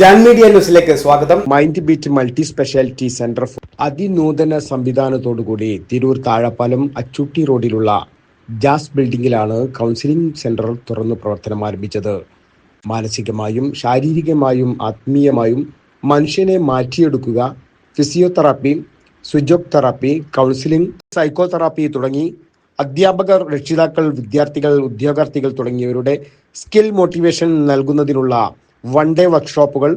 Jan media ന്യൂസിലേക്ക് സ്വാഗതം. Mind beat multi speciality centre for അതിനൂതന സംവിധാനത്തോടുകൂടി തിരൂർ താഴപ്പാലം അച്ചുട്ടി റോഡിലുള്ള ജാസ് ബിൽഡിംഗിലാണ് കൗൺസിലിംഗ് സെന്റർ തുറന്നു പ്രവർത്തനം ആരംഭിച്ചത്. മാനസികമായും ശാരീരികമായും ആത്മീയമായും മനുഷ്യനെ മാറ്റിയെടുക്കുക physiotherapy su jok therapy counselling psychotherapy തുടങ്ങി അധ്യാപകർ രക്ഷിതാക്കൾ വിദ്യാർത്ഥികൾ ഉദ്യോഗാർത്ഥികൾ തുടങ്ങിയവരുടെ സ്കിൽ മോട്ടിവേഷൻ നൽകുന്നതിനുള്ള വൺ ഡേ വർക്ക്ഷോപ്പുകൾ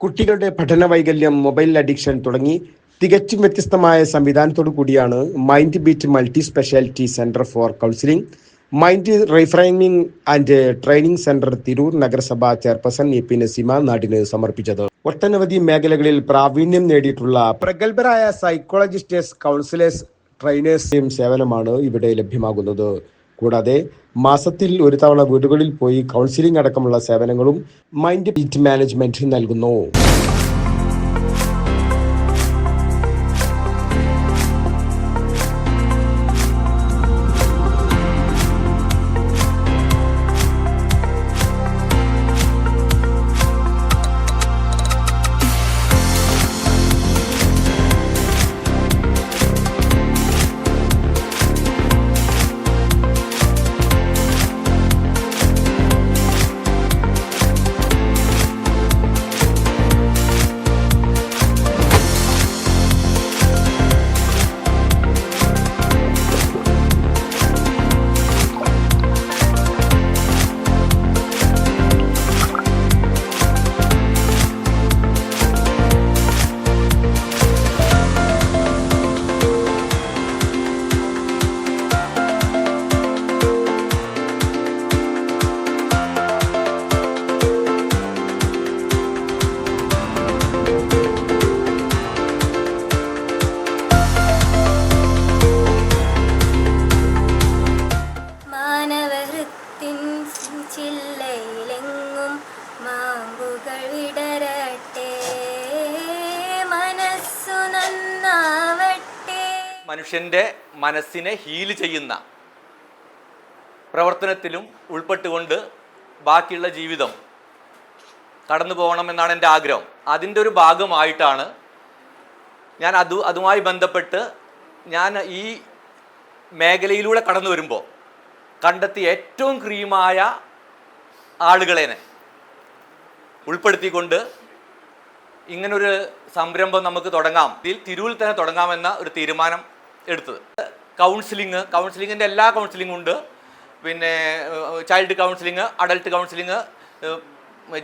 കുട്ടികളുടെ പഠന വൈകല്യം മൊബൈൽ അഡിക്ഷൻ തുടങ്ങി തികച്ചും വ്യത്യസ്തമായ സംവിധാനത്തോടു കൂടിയാണ് mind beat multi speciality centre for counselling mind reframing and training centre Tirur നഗരസഭാ ചെയർപേഴ്സൺ എ പി നസീമ നാടിന് സമർപ്പിച്ചത്. ഒട്ടനവധി മേഖലകളിൽ പ്രാവീണ്യം നേടിയിട്ടുള്ള പ്രഗത്ഭരായ സൈക്കോളജിസ്റ്റേഴ്സ് കൗൺസിലേഴ്സ് ട്രെയിനേഴ്സിന്റെയും സേവനമാണ് ഇവിടെ ലഭ്യമാകുന്നത്. കൂടാതെ മാസത്തിൽ ഒരു തവണ വീടുകളിൽ പോയി കൗൺസിലിംഗ് അടക്കമുള്ള സേവനങ്ങളും മൈൻഡ് ബീറ്റ് മാനേജ്മെന്റ് നൽകുന്നു. ചില്ലയിലെങ്ങും മാമ്പുകൾ വിടരട്ടെ. മനസ്സു നന്നാവട്ടെ. മനുഷ്യന്റെ മനസ്സിനെ ഹീൽ ചെയ്യുന്ന പ്രവർത്തനത്തിലും ഉൾപ്പെട്ടുകൊണ്ട് ബാക്കിയുള്ള ജീവിതം കടന്നു പോകണമെന്നാണ് എന്റെ ആഗ്രഹം. അതിന്റെ ഒരു ഭാഗമായിട്ടാണ് ഞാൻ അത് അതുമായി ബന്ധപ്പെട്ട് ഞാൻ ഈ മേഖലയിലൂടെ കടന്നു വരുമ്പോൾ കണ്ടെത്തിയ ഏറ്റവും ക്രീമായ ആളുകളെ ഉൾപ്പെടുത്തിക്കൊണ്ട് ഇങ്ങനൊരു സംരംഭം നമുക്ക് തുടങ്ങാം. ഇതിൽ തിരുവിൽ തന്നെ തുടങ്ങാമെന്ന ഒരു തീരുമാനം എടുത്തത്. കൗൺസിലിംഗ് കൗൺസിലിങ്ങിന്റെ എല്ലാ കൗൺസിലിംഗും ഉണ്ട്. പിന്നെ child counselling adult counselling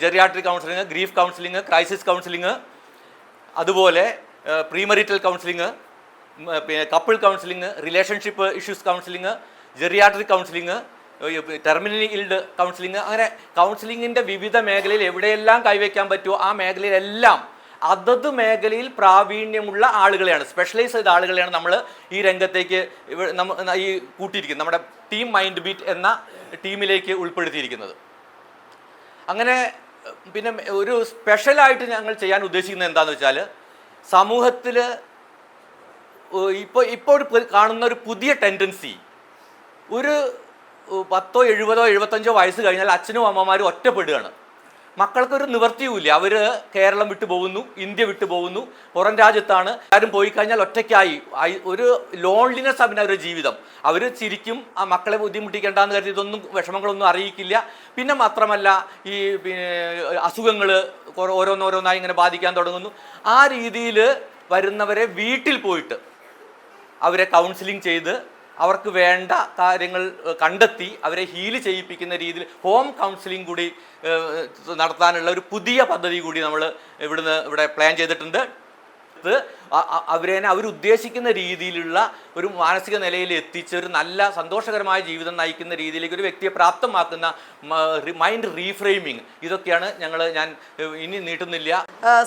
geriatric counselling grief counselling crisis counselling അതുപോലെ പ്രീമറിറ്റൽ കൗൺസിലിംഗ് പിന്നെ couple counselling relationship issues counselling geriatric counselling terminally ill counselling അങ്ങനെ കൗൺസിലിങ്ങിന്റെ വിവിധ മേഖലയിൽ എവിടെയെല്ലാം കൈവയ്ക്കാൻ പറ്റുമോ ആ മേഖലയിലെല്ലാം അതത് മേഖലയിൽ പ്രാവീണ്യമുള്ള ആളുകളെയാണ്. സ്പെഷ്യലൈസ് ചെയ്ത ആളുകളെയാണ് നമ്മൾ ഈ രംഗത്തേക്ക് ഈ കൂട്ടിയിരിക്കുന്നത്. നമ്മുടെ ടീം മൈൻഡ് ബീറ്റ് എന്ന ടീമിലേക്ക് ഉൾപ്പെടുത്തിയിരിക്കുന്നത്. അങ്ങനെ പിന്നെ ഒരു സ്പെഷ്യലായിട്ട് ഞങ്ങൾ ചെയ്യാൻ ഉദ്ദേശിക്കുന്നത് എന്താണെന്ന് വെച്ചാൽ സമൂഹത്തിൽ ഇപ്പോൾ ഇപ്പോൾ ഒരു കാണുന്ന ഒരു പുതിയ ടെൻഡൻസി ഒരു പത്തോ എഴുപതോ എഴുപത്തഞ്ചോ വയസ്സ് കഴിഞ്ഞാൽ അച്ഛനും അമ്മമാരും ഒറ്റപ്പെടുകയാണ്. മക്കൾക്കൊരു നിവർത്തിയുമില്ല അവർ കേരളം വിട്ടു പോകുന്നു ഇന്ത്യ വിട്ടു പോകുന്നു പുറം രാജ്യത്താണ്. ആരും പോയി കഴിഞ്ഞാൽ ഒറ്റയ്ക്കായി. ഒരു ലോൺലിനെസ് അവന് അവരുടെ ജീവിതം. അവർ ചിരിക്കും ആ മക്കളെ ബുദ്ധിമുട്ടിക്കേണ്ടെന്ന് കരുതി ഇതൊന്നും വിഷമങ്ങളൊന്നും അറിയിക്കില്ല. പിന്നെ മാത്രമല്ല ഈ അസുഖങ്ങൾ ഓരോന്നോരോന്നായി ഇങ്ങനെ ബാധിക്കാൻ തുടങ്ങുന്നു. ആ രീതിയിൽ വരുന്നവരെ വീട്ടിൽ പോയിട്ട് അവരെ കൗൺസിലിംഗ് ചെയ്ത് അവർക്ക് വേണ്ട കാര്യങ്ങൾ കണ്ടെത്തി അവരെ ഹീൽ ചെയ്യിപ്പിക്കുന്ന രീതിയിൽ ഹോം കൗൺസിലിംഗ് കൂടി നടത്താനുള്ള ഒരു പുതിയ പദ്ധതി കൂടി നമ്മൾ ഇവിടുന്ന് ഇവിടെ പ്ലാൻ ചെയ്തിട്ടുണ്ട്. അവരെ അവരുദ്ദേശിക്കുന്ന രീതിയിലുള്ള ഒരു മാനസിക നിലയിൽ എത്തിച്ച് ഒരു നല്ല സന്തോഷകരമായ ജീവിതം നയിക്കുന്ന രീതിയിലേക്ക് ഒരു വ്യക്തിയെ പ്രാപ്തമാക്കുന്ന മൈൻഡ് റീഫ്രെയിമിങ് ഇതൊക്കെയാണ് ഞങ്ങൾ ഞാൻ ഇനി നീട്ടുന്നില്ല.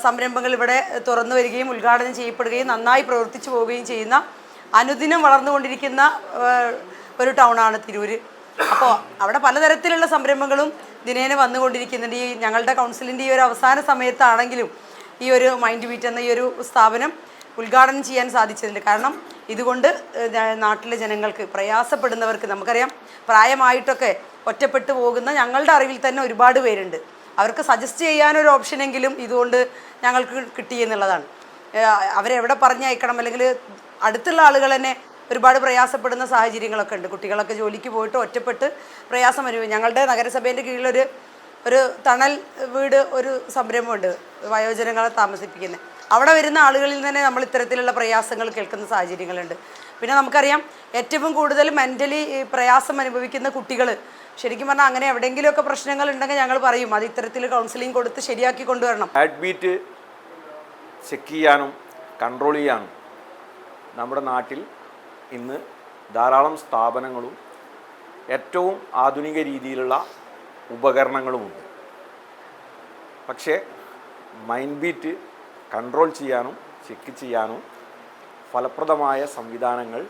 സംരംഭങ്ങൾ ഇവിടെ തുറന്നു വരികയും ഉദ്ഘാടനം ചെയ്യപ്പെടുകയും നന്നായി പ്രവർത്തിച്ചു പോവുകയും ചെയ്യുന്ന അനുദിനം വളർന്നുകൊണ്ടിരിക്കുന്ന ഒരു ടൗണാണ് തിരൂര്. അപ്പോൾ അവിടെ പലതരത്തിലുള്ള സംരംഭങ്ങളും ദിനേന വന്നുകൊണ്ടിരിക്കുന്നുണ്ട്. ഈ ഞങ്ങളുടെ കൗൺസിലിന്റെ ഈ ഒരു അവസാന സമയത്താണെങ്കിലും ഈ ഒരു മൈൻഡ് ബീറ്റ് എന്ന ഈ ഒരു സ്ഥാപനം ഉദ്ഘാടനം ചെയ്യാൻ സാധിച്ചതിന്റെ കാരണം ഇതുകൊണ്ട് നാട്ടിലെ ജനങ്ങൾക്ക് പ്രയാസപ്പെടുന്നവർക്ക് നമുക്കറിയാം പ്രായമായിട്ടൊക്കെ ഒറ്റപ്പെട്ടു പോകുന്ന ഞങ്ങളുടെ അറിവിൽ തന്നെ ഒരുപാട് പേരുണ്ട്. അവർക്ക് സജസ്റ്റ് ചെയ്യാനൊരു ഓപ്ഷനെങ്കിലും ഇതുകൊണ്ട് ഞങ്ങൾക്ക് കിട്ടി എന്നുള്ളതാണ്. അവരെവിടെ പറഞ്ഞയക്കണം അല്ലെങ്കിൽ അടുത്തുള്ള ആളുകൾ തന്നെ ഒരുപാട് പ്രയാസപ്പെടുന്ന സാഹചര്യങ്ങളൊക്കെ ഉണ്ട്. കുട്ടികളൊക്കെ ജോലിക്ക് പോയിട്ട് ഒറ്റപ്പെട്ട് പ്രയാസം അനുഭവിക്കും ഞങ്ങളുടെ നഗരസഭേന്റെ കീഴിലൊരു ഒരു തണൽ വീട് ഒരു സംരംഭമുണ്ട്. വയോജനങ്ങളെ താമസിപ്പിക്കുന്നത് അവിടെ വരുന്ന ആളുകളിൽ തന്നെ നമ്മൾ ഇത്തരത്തിലുള്ള പ്രയാസങ്ങൾ കേൾക്കുന്ന സാഹചര്യങ്ങളുണ്ട്. പിന്നെ നമുക്കറിയാം ഏറ്റവും കൂടുതൽ മെന്റലി പ്രയാസം അനുഭവിക്കുന്ന കുട്ടികൾ ശരിക്കും പറഞ്ഞാൽ അങ്ങനെ എവിടെയെങ്കിലുമൊക്കെ പ്രശ്നങ്ങൾ ഉണ്ടെങ്കിൽ ഞങ്ങൾ പറയും അത് ഇത്തരത്തിൽ കൗൺസിലിംഗ് കൊടുത്ത് ശരിയാക്കി കൊണ്ടുവരണം. ബീറ്റ് ചെക്ക് ചെയ്യാനും കൺട്രോൾ ചെയ്യാനും നമ്മുടെ നാട്ടിൽ ഇന്ന് ധാരാളം സ്ഥാപനങ്ങളും ഏറ്റവും ആധുനിക രീതിയിലുള്ള ഉപകരണങ്ങളുമുണ്ട്. പക്ഷേ മൈൻഡ് ബീറ്റ് കൺട്രോൾ ചെയ്യാനും ചെക്ക് ചെയ്യാനും ഫലപ്രദമായ സംവിധാനങ്ങൾ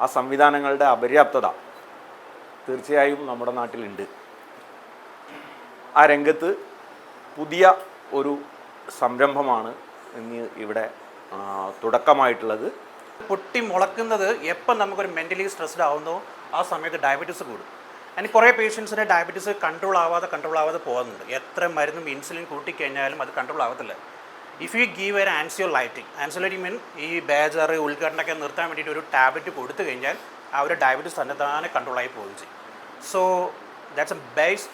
ആ സംവിധാനങ്ങളുടെ അപര്യാപ്തത തീർച്ചയായും നമ്മുടെ നാട്ടിലുണ്ട്. ആ രംഗത്ത് പുതിയ ഒരു സംരംഭമാണ് ഇന്ന് ഇവിടെ തുടക്കമായിട്ടുള്ളത്. പൊട്ടി മുളക്കുന്നത് എപ്പം നമുക്കൊരു മെന്റലി സ്ട്രെസ്ഡ് ആവുന്നോ ആ സമയത്ത് ഡയബറ്റീസ് കൂടും. അതിന് കുറേ പേഷ്യൻസിന് ഡയബറ്റീസ് കൺട്രോൾ ആവാതെ കൺട്രോൾ ആവാതെ പോകുന്നുണ്ട്. എത്ര മരുന്നും ഇൻസുലിൻ കൂട്ടിക്കഴിഞ്ഞാലും അത് കൺട്രോൾ ആവത്തില്ല. ഇഫ് യു ഗീവ് ഒരു ആൻസിയോ ലൈറ്റിംഗ് ആൻസിയോലൈറ്റിംഗ് മീൻ ഈ ബേജർ ഉൾഘടനയൊക്കെ നിർത്താൻ വേണ്ടിയിട്ട് ഒരു ടാബ്ലറ്റ് കൊടുത്തു കഴിഞ്ഞാൽ ആ ഒരു ഡയബറ്റീസ് തന്നെ തന്നെ കൺട്രോൾ ആയി പോവുകയും ചെയ്യും. സോ ദാറ്റ്സ് എ ബേസ്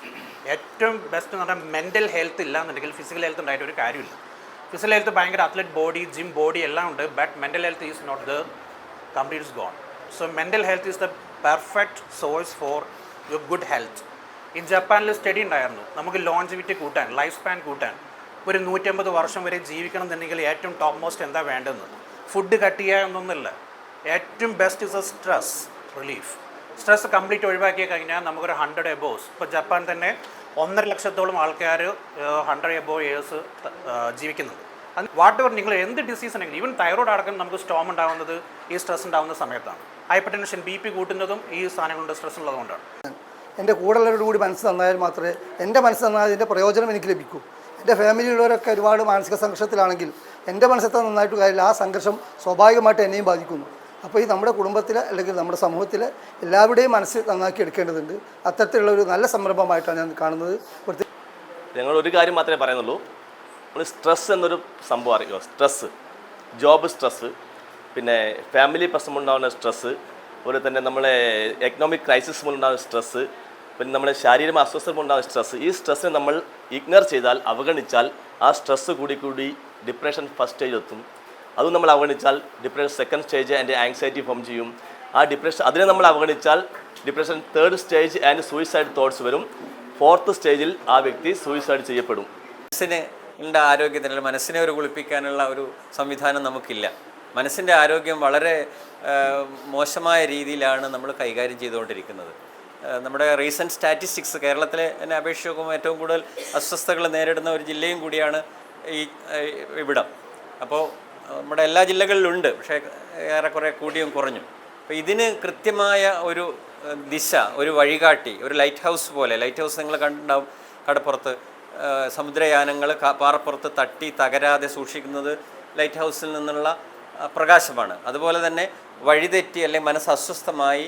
ഏറ്റവും ബെസ്റ്റ് എന്ന് പറഞ്ഞാൽ മെന്റൽ ഹെൽത്ത് ഇല്ല എന്നുണ്ടെങ്കിൽ ഫിസിക്കൽ ഹെൽത്ത് ഉണ്ടായിട്ട് ഒരു കാര്യമില്ല. ഫിസിക്കൽ ഹെൽത്ത് ഭയങ്കര അത്ലറ്റ് ബോഡി ജിം ബോഡി എല്ലാം ഉണ്ട് but mental health is not the complete gone so mental health is the perfect source for your good health ഈ ജപ്പാനിൽ സ്റ്റഡി ഉണ്ടായിരുന്നു. നമുക്ക് ലോഞ്ചിവിറ്റി കൂട്ടാൻ ലൈഫ് സ്പാൻ കൂട്ടാൻ. ഒരു നൂറ്റമ്പത് വർഷം വരെ ജീവിക്കണം എന്നുണ്ടെങ്കിൽ ഏറ്റവും ടോപ്പ് മോസ്റ്റ് എന്താ വേണ്ടതെന്ന്? ഫുഡ് കട്ട് ചെയ്യുക എന്നൊന്നുമില്ല. ഏറ്റവും best is a stress relief stress complete ഒഴിവാക്കി കഴിഞ്ഞാൽ നമുക്കൊരു ഹൺഡ്രഡ് എബോസ് ഇപ്പോൾ ജപ്പാൻ തന്നെ ഒന്നര ലക്ഷത്തോളം ആൾക്കാർ ഹൺഡ്രഡ് എബോ ഇയേഴ്സ് ജീവിക്കുന്നുണ്ട് വാട്ട് എവർ നിങ്ങൾ എന്ത് ഡിസീസ് ഉണ്ടെങ്കിലും ഈവൻ തൈറോയ്ഡ് അടക്കം നമുക്ക് സ്റ്റോം ഉണ്ടാകുന്നത് ഈ സ്ട്രെസ് ഉണ്ടാകുന്ന സമയത്താണ്. ഹൈപ്പർ ടെൻഷൻ ബി പി കൂട്ടുന്നതും ഈ സാധനങ്ങളുടെ സ്ട്രെസ് ഉള്ളതുകൊണ്ടാണ്. എന്റെ കൂടെയുള്ളവരോട് കൂടി മനസ്സ് തന്നാൽ മാത്രമേ എന്റെ മനസ്സ് തന്നാൽ അതിന്റെ പ്രയോജനം എനിക്ക് ലഭിക്കൂ. എന്റെ ഫാമിലിയിലുള്ളവരൊക്കെ ഒരുപാട് മാനസിക സംഘർഷത്തിലാണെങ്കിൽ എന്റെ മനസ്സത്തെ നന്നായിട്ട് കാര്യമില്ല. ആ സംഘർഷം സ്വാഭാവികമായിട്ട് എന്നെയും ബാധിക്കുന്നു. അപ്പോൾ ഈ നമ്മുടെ കുടുംബത്തിൽ അല്ലെങ്കിൽ നമ്മുടെ സമൂഹത്തിൽ എല്ലാവരുടെയും മനസ്സ് നന്നാക്കി എടുക്കേണ്ടതുണ്ട്. അത്തരത്തിലുള്ള ഒരു നല്ല സംരംഭമായിട്ടാണ് ഞാൻ കാണുന്നത്. ഞങ്ങൾ ഒരു കാര്യം മാത്രമേ പറയുന്നുള്ളൂ. നമ്മൾ സ്ട്രെസ് എന്നൊരു സംഭവം അറിയുമോ സ്ട്രെസ്സ് ജോബ് സ്ട്രെസ്സ് പിന്നെ ഫാമിലി പ്രശ്നം ഉണ്ടാകുന്ന സ്ട്രെസ്സ് അതുപോലെ തന്നെ നമ്മളെ എക്കണോമിക് ക്രൈസിസ് മൂലമുണ്ടാകുന്ന സ്ട്രെസ്സ് പിന്നെ നമ്മുടെ ശാരീരിക അസ്വസ്ഥത ഉണ്ടാകുന്ന സ്ട്രെസ്സ് ഈ സ്ട്രെസ്സിനെ നമ്മൾ ഇഗ്നോർ ചെയ്താൽ അവഗണിച്ചാൽ ആ സ്ട്രെസ്സ് കൂടി കൂടി ഡിപ്രഷൻ ഫസ്റ്റ് സ്റ്റേജ് എത്തും. അതും നമ്മൾ അവഗണിച്ചാൽ depression second stage and anxiety form ചെയ്യും. ആ ഡിപ്രഷൻ അതിനെ നമ്മൾ അവഗണിച്ചാൽ depression third stage and suicide thoughts വരും. ഫോർത്ത് സ്റ്റേജിൽ ആ വ്യക്തി സൂയിസൈഡ് ചെയ്യപ്പെടും. മനസ്സിന് ആരോഗ്യത്തിന് മനസ്സിനെ ഒരു കുളിപ്പിക്കാനുള്ള ഒരു സംവിധാനം നമുക്കില്ല. മനസ്സിന്റെ ആരോഗ്യം വളരെ മോശമായ രീതിയിലാണ് നമ്മൾ കൈകാര്യം ചെയ്തുകൊണ്ടിരിക്കുന്നത്. നമ്മുടെ റീസെന്റ് സ്റ്റാറ്റിസ്റ്റിക്സ് കേരളത്തിലെ എന്നെ അപേക്ഷിച്ച് നോക്കുമ്പോൾ ഏറ്റവും കൂടുതൽ അസ്വസ്ഥതകൾ നേരിടുന്ന ഒരു ജില്ലയും കൂടിയാണ് ഈ ഇവിടം. അപ്പോൾ നമ്മുടെ എല്ലാ ജില്ലകളിലുണ്ട് പക്ഷേ ഏറെക്കുറെ കൂടിയും കുറഞ്ഞു. അപ്പോൾ ഇതിന് കൃത്യമായ ഒരു ദിശ ഒരു വഴികാട്ടി ഒരു ലൈറ്റ് ഹൗസ് പോലെ ലൈറ്റ് ഹൗസ് നിങ്ങൾ കണ്ടുണ്ടാവും കടപ്പുറത്ത് സമുദ്രയാനങ്ങൾ പാറപ്പുറത്ത് തട്ടി തകരാതെ സൂക്ഷിക്കുന്നത് ലൈറ്റ് ഹൗസിൽ നിന്നുള്ള പ്രകാശമാണ്. അതുപോലെ തന്നെ വഴിതെറ്റി അല്ലെങ്കിൽ മനസ്സ് അസ്വസ്ഥമായി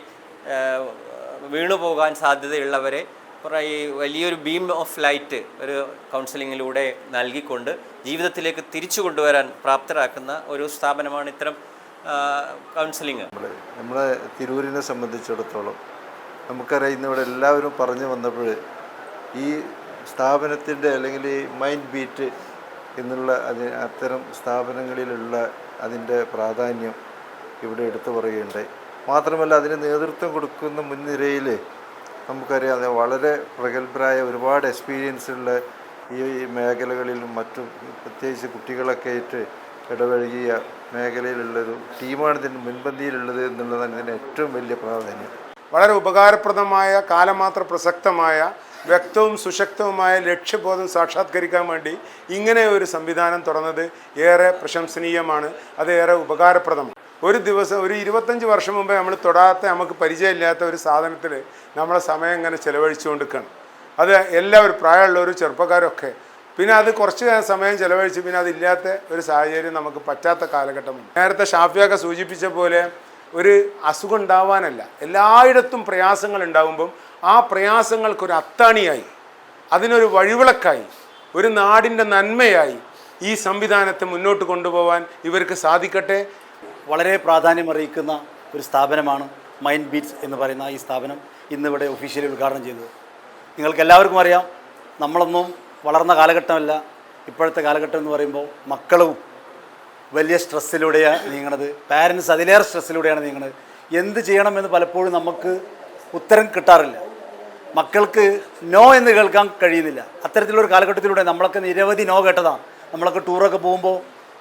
വീണുപോകാൻ സാധ്യതയുള്ളവരെ കുറേ വലിയൊരു ബീം ഓഫ് ലൈറ്റ് ഒരു കൗൺസിലിങ്ങിലൂടെ നൽകിക്കൊണ്ട് ജീവിതത്തിലേക്ക് തിരിച്ചു കൊണ്ടുവരാൻ പ്രാപ്തരാക്കുന്ന ഒരു സ്ഥാപനമാണ് ഇത്തരം കൗൺസിലിംഗ് നമ്മളെ തിരൂരിനെ സംബന്ധിച്ചിടത്തോളം നമുക്കറിയാം ഇന്നിവിടെ എല്ലാവരും പറഞ്ഞു വന്നപ്പോൾ ഈ സ്ഥാപനത്തിന്റെ അല്ലെങ്കിൽ മൈൻഡ് ബീറ്റ് എന്നുള്ള അതി അത്തരം സ്ഥാപനങ്ങളിലുള്ള അതിന്റെ പ്രാധാന്യം ഇവിടെ എടുത്തു പറയുകയുണ്ടായി. മാത്രമല്ല അതിന് നേതൃത്വം കൊടുക്കുന്ന മുൻനിരയിൽ നമുക്കറിയാം വളരെ പ്രഗത്ഭരായ ഒരുപാട് എക്സ്പീരിയൻസ് ഉള്ള ഈ മേഖലകളിലും മറ്റും പ്രത്യേകിച്ച് കുട്ടികളൊക്കെ ആയിട്ട് ഇടപഴകിയ മേഖലയിലുള്ളൊരു ടീമാണ് ഇതിന് മുൻപന്തിയിലുള്ളത് എന്നുള്ളതാണ് ഇതിന് ഏറ്റവും വലിയ പ്രാധാന്യം. വളരെ ഉപകാരപ്രദമായ കാലമാത്ര പ്രസക്തമായ വ്യക്തവും സുശക്തവുമായ ലക്ഷ്യബോധം സാക്ഷാത്കരിക്കാൻ വേണ്ടി ഇങ്ങനെ ഒരു സംവിധാനം തുറന്നത് ഏറെ പ്രശംസനീയമാണ്. അത് ഏറെ ഉപകാരപ്രദമാണ് ഒരു ദിവസം ഒരു ഇരുപത്തഞ്ച് വർഷം മുമ്പേ നമ്മൾ തൊടാത്ത നമുക്ക് പരിചയമില്ലാത്ത ഒരു സാധനത്തിൽ നമ്മളെ സമയം ഇങ്ങനെ ചിലവഴിച്ചുകൊണ്ടിരിക്കണം അത് എല്ലാവരും പ്രായമുള്ളവരും ചെറുപ്പക്കാരൊക്കെ. പിന്നെ അത് കുറച്ച് സമയം ചിലവഴിച്ച് പിന്നെ അതില്ലാത്ത ഒരു സാഹചര്യം നമുക്ക് പറ്റാത്ത കാലഘട്ടമാണ് നേരത്തെ ഷാഫിയൊക്കെ സൂചിപ്പിച്ച പോലെ ഒരു അസുഖം ഉണ്ടാവാനല്ല. എല്ലായിടത്തും പ്രയാസങ്ങൾ ഉണ്ടാകുമ്പം ആ പ്രയാസങ്ങൾക്കൊരു അത്താണിയായി. അതിനൊരു വഴിവിളക്കായി. ഒരു നാടിന്റെ നന്മയായി ഈ സംവിധാനത്തെ മുന്നോട്ട് കൊണ്ടുപോകാൻ ഇവർക്ക് സാധിക്കട്ടെ. വളരെ പ്രാധാന്യമറിയിക്കുന്ന ഒരു സ്ഥാപനമാണ് മൈൻഡ് ബീറ്റ്സ് എന്ന് പറയുന്ന ഈ സ്ഥാപനം ഇന്നിവിടെ ഒഫീഷ്യലി ഉദ്ഘാടനം ചെയ്തത്. നിങ്ങൾക്ക് എല്ലാവർക്കും അറിയാം നമ്മളൊന്നും വളർന്ന കാലഘട്ടമല്ല. ഇപ്പോഴത്തെ കാലഘട്ടം എന്ന് പറയുമ്പോൾ മക്കളും വലിയ സ്ട്രെസ്സിലൂടെയാണ് നീങ്ങണത്. പാരൻസ് അതിലേറെ സ്ട്രെസ്സിലൂടെയാണ് നീങ്ങണത്. എന്ത് ചെയ്യണമെന്ന് പലപ്പോഴും നമുക്ക് ഉത്തരം കിട്ടാറില്ല. മക്കൾക്ക് നോ എന്ന് കേൾക്കാൻ കഴിയുന്നില്ല. അത്തരത്തിലുള്ള ഒരു കാലഘട്ടത്തിലൂടെ നമ്മളൊക്കെ നിരവധി നോ കേട്ടതാണ്. നമ്മളൊക്കെ ടൂറൊക്കെ പോകുമ്പോൾ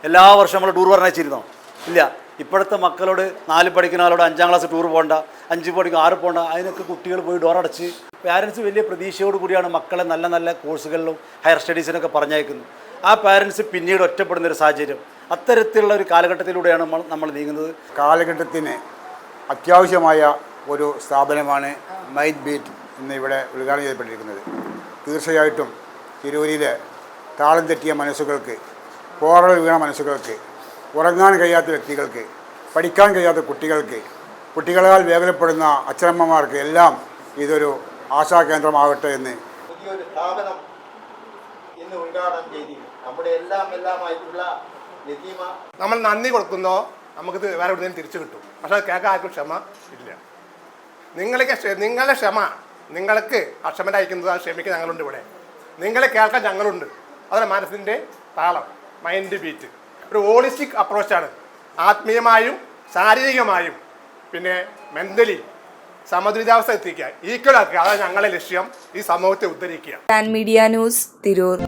എല്ലാ വർഷവും നമ്മൾ ടൂർ പറഞ്ഞിരുന്നോ ഇല്ല. ഇപ്പോഴത്തെ മക്കളോട് നാല് പഠിക്കുന്ന ആളോട് അഞ്ചാം ക്ലാസ് ടൂർ പോകണ്ട അഞ്ച് പഠിക്കും ആറ് പോകണ്ട അതിനൊക്കെ കുട്ടികൾ പോയി ഡോറടച്ച് പാരൻസ് വലിയ പ്രതീക്ഷയോട് കൂടിയാണ് മക്കളെ നല്ല നല്ല കോഴ്സുകളിലും ഹയർ സ്റ്റഡീസിനൊക്കെ പറഞ്ഞയക്കുന്നത്. ആ പാരൻസ് പിന്നീട് ഒറ്റപ്പെടുന്ന ഒരു സാഹചര്യം. അത്തരത്തിലുള്ള ഒരു കാലഘട്ടത്തിലൂടെയാണ് നമ്മൾ നമ്മൾ നീങ്ങുന്നത്. കാലഘട്ടത്തിന് അത്യാവശ്യമായ ഒരു സ്ഥാപനമാണ് മൈൻഡ് ബീറ്റ് ഇന്ന് ഇവിടെ ഉദ്ഘാടനം ചെയ്യപ്പെട്ടിരിക്കുന്നത്. തീർച്ചയായിട്ടും തിരൂരിലെ താളം തെറ്റിയ മനസ്സുകൾക്ക് പോറൽ വീണ മനസ്സുകൾക്ക് ഉറങ്ങാൻ കഴിയാത്ത വ്യക്തികൾക്ക് പഠിക്കാൻ കഴിയാത്ത കുട്ടികൾക്ക് കുട്ടികളാൽ വേദനപ്പെടുന്ന അച്ഛനമ്മമാർക്ക് എല്ലാം ഇതൊരു ആശാ ആശാകേന്ദ്രമാകട്ടെ എന്ന് പുതിയൊരു സ്ഥാപനം ഇന്ന് ഉദ്ഘാടനം ചെയ്തിരുന്നു നമ്മുടെ എല്ലാം എല്ലാമായിട്ടുള്ള നമ്മൾ നന്ദി കൊടുക്കുന്നോ നമുക്ക് വേറെ എവിടെയും തിരിച്ചു കിട്ടും. പക്ഷെ അത് കേൾക്കാൻ ആർക്കും ക്ഷമ ഇല്ല. നിങ്ങൾക്ക് നിങ്ങളുടെ ക്ഷമ നിങ്ങൾക്ക് അക്ഷമരായിരിക്കുന്നത് ആ ക്ഷമിക്ക് ഞങ്ങളുണ്ട് ഇവിടെ. നിങ്ങളെ കേൾക്കാൻ ഞങ്ങളുണ്ട്. അതാണ് മനസ്സിന്റെ താളം മൈൻഡ് ബീറ്റ്. ഒരു ഹോളിസ്റ്റിക് അപ്രോച്ചാണ് ആത്മീയമായും ശാരീരികമായും പിന്നെ മെന്റലി സമതുലിതാവസ്ഥ എത്തിക്കുക. ഈക്വൽ ആക്കുക. അതാണ് ഞങ്ങളുടെ ലക്ഷ്യം ഈ സമൂഹത്തെ ഉദ്ധരിക്കുക. Media news Tirur